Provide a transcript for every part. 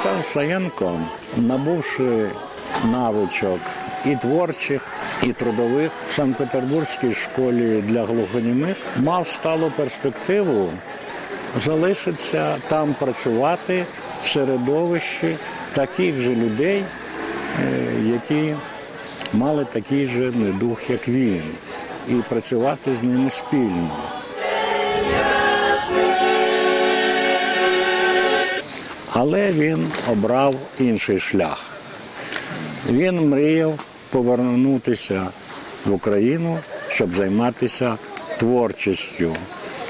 Олександр Саєнко, набувши навичок і творчих, і трудових в Санкт-Петербурзькій школі для глухонімих, мав сталу перспективу залишитися там працювати в середовищі таких же людей, е, які мали такий же недух, як він, і працювати з ними спільно. Але він обрав інший шлях. Він мріяв повернутися в Україну, щоб займатися творчістю.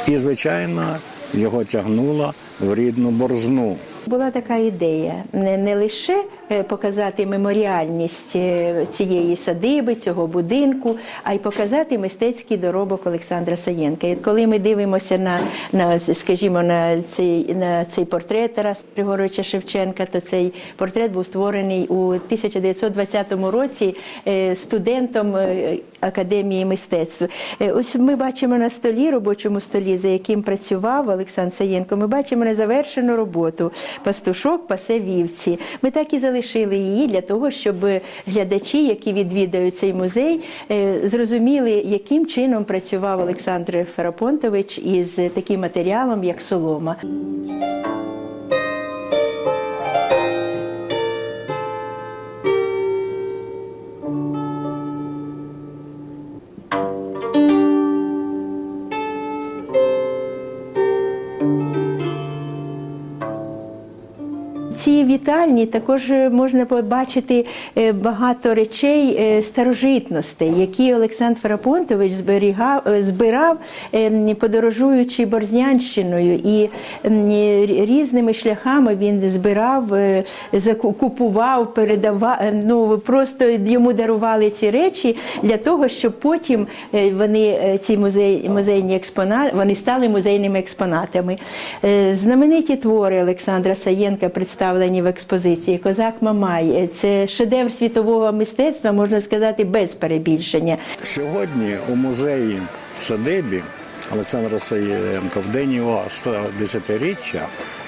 І, звичайно, його тягнуло в рідну борзну. Була така ідея не, не лише показати меморіальність е, цієї садиби, цього будинку, а й показати мистецький доробок Олександра Саєнка. І коли ми дивимося на, на скажімо, на цей, на цей портрет Тараса Григоровича Шевченка, то цей портрет був створений у 1920 році е, студентом е, Академії мистецтв. Е, Ось ми бачимо на столі, робочому столі, за яким працював Олександр Саєнко, ми бачимо незавершену роботу Пастушок пасе вівці. Ми так і залишили її для того, щоб глядачі, які відвідають цей музей, е, зрозуміли, яким чином працював Олександр Ферапонтович із таким матеріалом, як солома. Вітальні також можна побачити е, багато речей е, старожитностей, які Олександр Ферапонтович зберігав, е, збирав, подорожуючи Борзнянщиною, і різними шляхами він збирав, е, купував, передавав. Ну просто йому дарували ці речі для того, щоб потім е, вони е, ці музей, музейні експонати вони стали музейними експонатами. Е, Знамениті твори Олександра Саєнка представлені в експозиції Козак Мамай. Е, Це шедевр світового мистецтва, можна сказати, без перебільшення. Сьогодні у музеї в садибі Олександра Саєнка в день його 110-річчя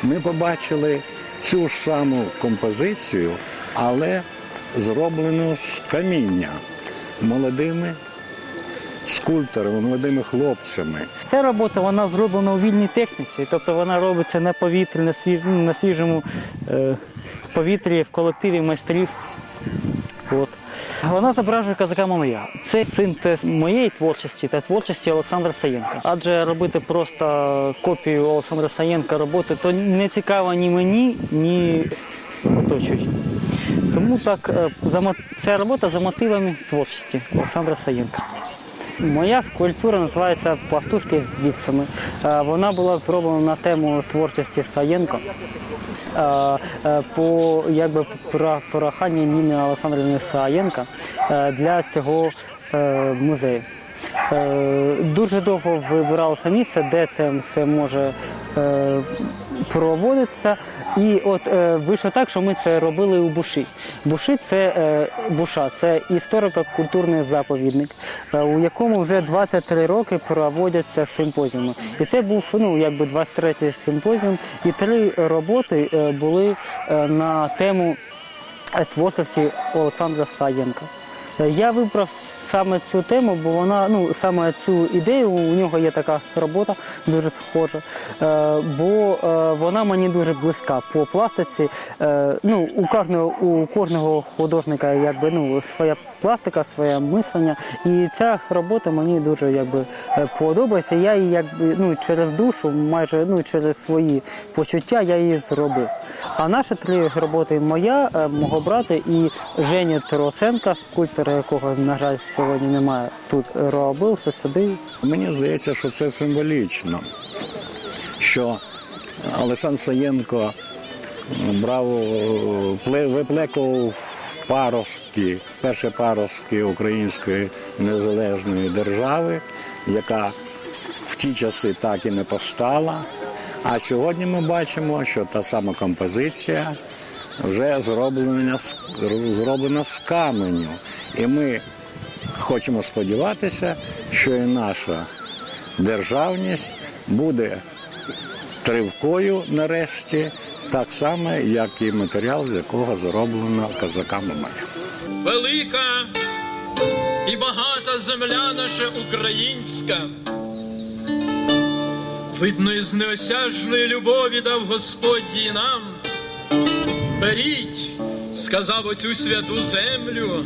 ми побачили цю ж саму композицію, але зроблену з каміння молодими скульпторами, молодими хлопцями. Ця робота вона зроблена у вільній техніці, тобто вона робиться на повітрі, на, свіж, ну, на свіжому е, повітрі в колективі майстрів. От. Вона зображує козака Мамая. Це синтез моєї творчості та творчості Олександра Саєнка. Адже робити просто копію Олександра Саєнка роботи то не цікаво ні мені, ні оточуючим. Тому так е, ця робота за мотивами творчості Олександра Саєнка. Моя скульптура називається Пластушки з вівцями. Е, Вона була зроблена на тему творчості Саєнко. Е, е, По якби проханню Ніни Олександрівни Саєнка е, для цього музею. Дуже довго вибиралося місце, де це все може проводитися. І от е, вийшло так, що ми це робили у Буші. Буші це е, Буша, це історико-культурний заповідник, е, у якому вже 23 роки проводяться симпозіуми. І це був ну, якби 23-й симпозіум, і три роботи е, були е, на тему творчості Олександра Саєнка. Е, Я вибрав саме цю тему, бо вона, ну саме цю ідею, у нього є така робота дуже схожа, е, бо е, вона мені дуже близька по пластиці. Е, Ну, у кожного, у кожного художника якби, ну, своя пластика, своє мислення. І ця робота мені дуже якби, е, подобається. Я її якби, ну, через душу, майже ну, через свої почуття я її зробив. А наші три роботи моя, е, мого брата і Жені Троценка, скульптора, якого, на жаль, сьогодні немає тут, робився сюди. Мені здається, що це символічно, що Олександр Саєнко брав, пле- виплекував паростки, перші паростки Української незалежної держави, яка в ті часи так і не постала. А сьогодні ми бачимо, що та сама композиція вже зроблена, зроблена з каменю. І ми хочемо сподіватися, що і наша державність буде тривкою нарешті, так само, як і матеріал, з якого зроблено козаками Мамая. велика і багата земля наша українська. Видно, із неосяжної любові дав Господь її нам. Беріть, сказав оцю святу землю,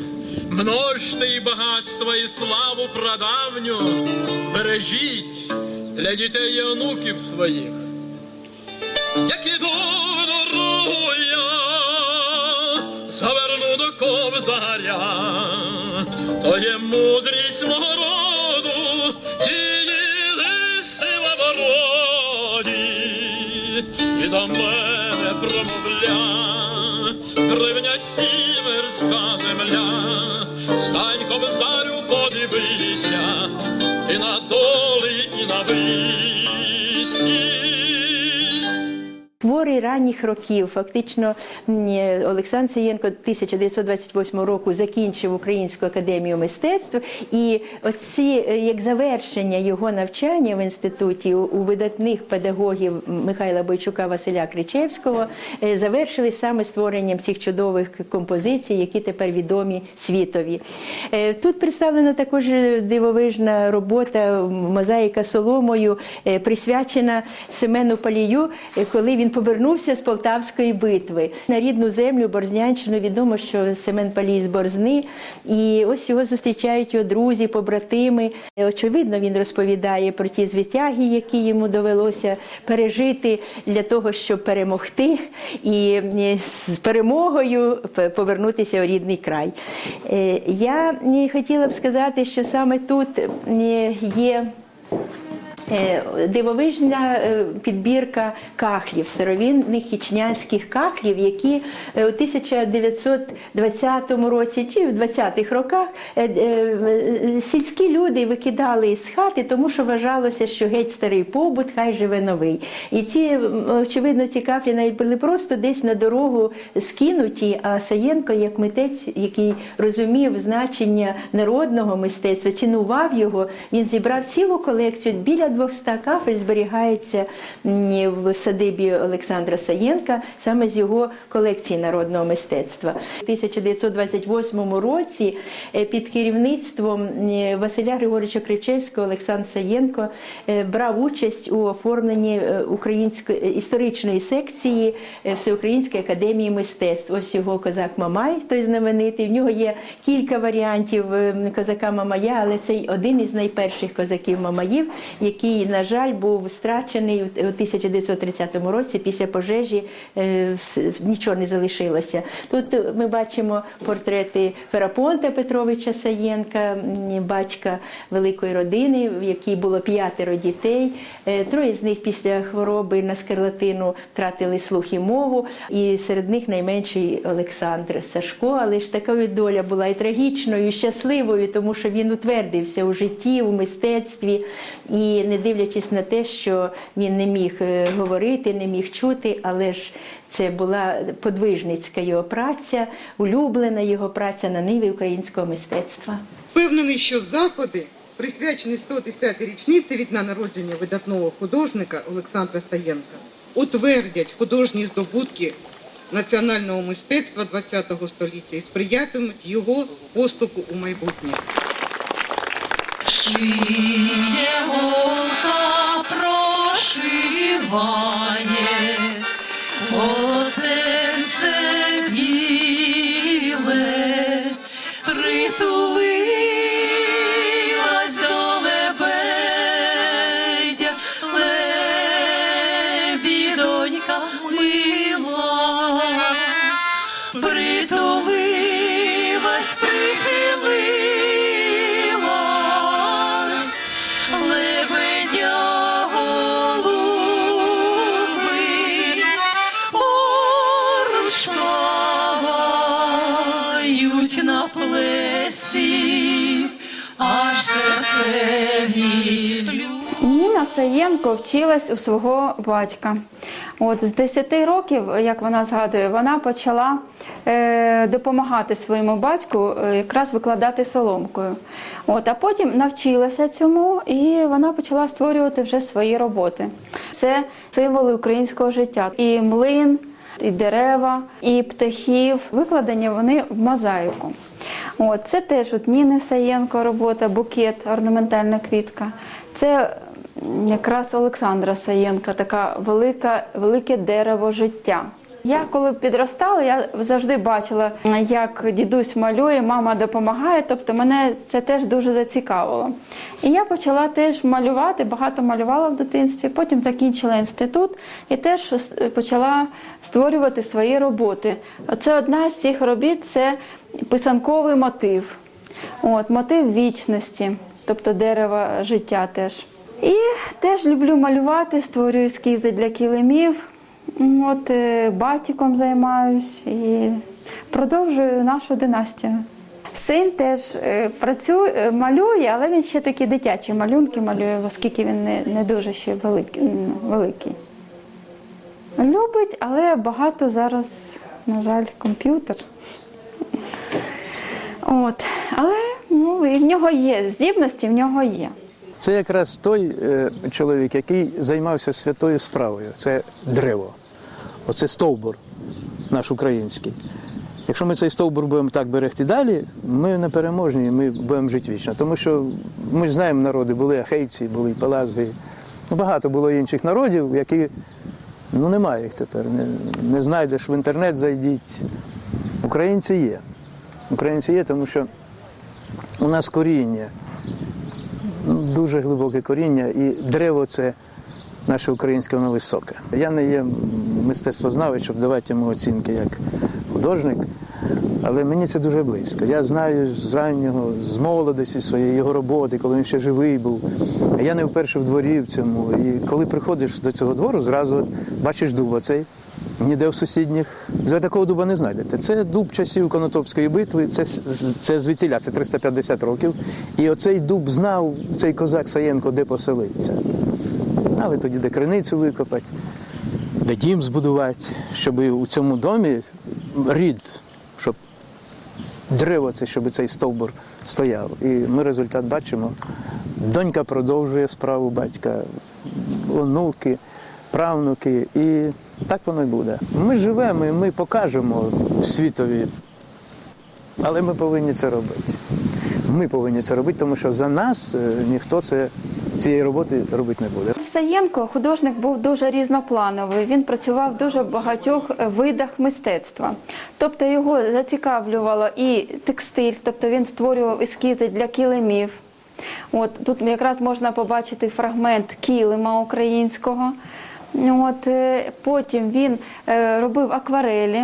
множте і багатство, і славу прадавню, бережіть для дітей і онуків своїх. Як іду дорогу я, заверну до кобзаря, то є мудрість мого роду, тієї листи в обороні, і до мене промовля, древня сіверська земля, стань кобзарю, подивися, і на долі, і на висі. Твори ранніх років, фактично Олександр Саєнко 1928 року закінчив Українську академію мистецтв, і оці е, як завершення його навчання в інституті у, видатних педагогів Михайла Бойчука Василя Кричевського е, завершили саме створенням цих чудових композицій, які тепер відомі світові. Е, Тут представлена також дивовижна робота мозаїка соломою, е, присвячена Семену Палію, е, коли він повернувся з Полтавської битви на рідну землю Борзнянщину. Відомо, що Семен Палій з Борзни, і ось його зустрічають його друзі, побратими. Очевидно, він розповідає про ті звитяги, які йому довелося пережити для того, щоб перемогти, і з перемогою повернутися у рідний край. Е, Я хотіла б сказати, що саме тут є. Е, Дивовижна е, підбірка кахлів, старовинних хічнянських кахлів, які е, у 1920 році чи в 20-х роках сільські люди викидали із хати, тому що вважалося, що геть старий побут, хай живе новий. І ці, очевидно, ці кафлі навіть були просто десь на дорогу скинуті, а Саєнко, як митець, який розумів значення народного мистецтва, цінував його, він зібрав цілу колекцію. Біля 200 кафель зберігається в садибі Олександра Саєнка саме з його колекції народного мистецтва. У 1928 році е, під керівництвом Василя Григоровича Кричевського Олександр Саєнко е, брав участь у оформленні е, української історичної секції Всеукраїнської академії мистецтв. Ось його козак Мамай, той знаменитий. В нього є кілька варіантів е, козака Мамая, але це один із найперших козаків Мамаїв, який, на жаль, був страчений у 1930 році після пожежі. е, Нічого не залишилося. Тут ми бачимо портрети Ферапонта Петровича Саєнка, батька великої родини, в якій було п'ятеро дітей. Е, Троє з них після хвороби на скарлатину втратили слух і мову, і серед них найменший Олександр Сашко. Але ж така доля була і трагічною, і щасливою, тому що він утвердився у житті, у мистецтві, і не дивлячись на те, що він не міг е, говорити, не міг чути, але ж це була подвижницька його праця, улюблена його праця на ниві українського мистецтва. Впевнений, що заходи, присвячені 110-й річниці від дня народження видатного художника Олександра Саєнка, утвердять художні здобутки національного мистецтва ХХ століття і сприятимуть його поступу у майбутнє. Шиє голка прошиває, Ніна Саєнко вчилась у свого батька. От з 10 років, як вона згадує, вона почала е, допомагати своєму батьку е, якраз викладати соломкою. От, а потім навчилася цьому, і вона почала створювати вже свої роботи. Це символи українського життя. І млин, і дерева, і птахів. Викладені вони в мозаїку. От, це теж от Ніни Саєнко робота, букет, орнаментальна квітка. Це якраз Олександра Саєнка, така велика, велике дерево життя. Я коли підростала, я завжди бачила, як дідусь малює, мама допомагає. Тобто мене це теж дуже зацікавило. І я почала теж малювати, багато малювала в дитинстві. Потім закінчила інститут і теж почала створювати свої роботи. Це одна з цих робіт це писанковий мотив. От, мотив вічності, тобто дерева життя теж. І теж люблю малювати, створюю ескізи для килимів. От е, батіком займаюсь і продовжую нашу династію. Син теж е, працює, е, малює, але він ще такі дитячі малюнки малює, оскільки він не, не дуже ще великий, великий. Любить, але багато зараз, на жаль, комп'ютер. От. Але ну, в нього є здібності, в нього є. Це якраз той е, чоловік, який займався святою справою. Це дерево. Оце стовбур наш український. Якщо ми цей стовбур будемо так берегти далі, ми не переможні, ми будемо жити вічно. Тому що ми ж знаємо народи, були ахейці, були палази. Ну, багато було інших народів, які ну немає їх тепер. Не, не знайдеш в інтернет, зайдіть. Українці є. Українці є, тому що у нас коріння дуже глибоке коріння, і дерево це наше українське, воно високе. Я не є мистецтвознавець, щоб давати йому оцінки як художник, але мені це дуже близько. Я знаю з раннього, з молодості своєї його роботи, коли він ще живий був. Я не вперше в дворі в цьому. І коли приходиш до цього двору, зразу бачиш дуб оцей. Ніде в сусідніх за такого дуба не знайдете. Це дуб часів Конотопської битви, це, це звідтіля, це 350 років. І оцей дуб знав, цей козак Саєнко, де поселиться. Знали тоді, де криницю викопати, де дім збудувати, щоб у цьому домі рід, щоб дерево це, щоб цей стовбур стояв. І ми результат бачимо. Донька продовжує справу батька, онуки, правнуки. І так воно і буде. Ми живемо, і ми покажемо світові, але ми повинні це робити. Ми повинні це робити, тому що за нас е, ніхто це, цієї роботи робити не буде. Саєнко художник був дуже різноплановий. Він працював в дуже багатьох е, видах мистецтва. Тобто його зацікавлювало і текстиль, тобто він створював ескізи для килимів. От тут якраз можна побачити фрагмент килима українського. От, е, потім він е, робив акварелі.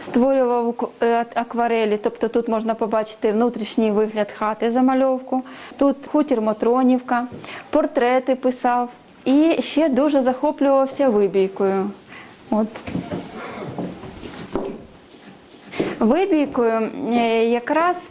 Створював е, акварелі, тобто тут можна побачити внутрішній вигляд хати замальовку. Тут хутір Матронівка, портрети писав і ще дуже захоплювався вибійкою. От. Вибійкою якраз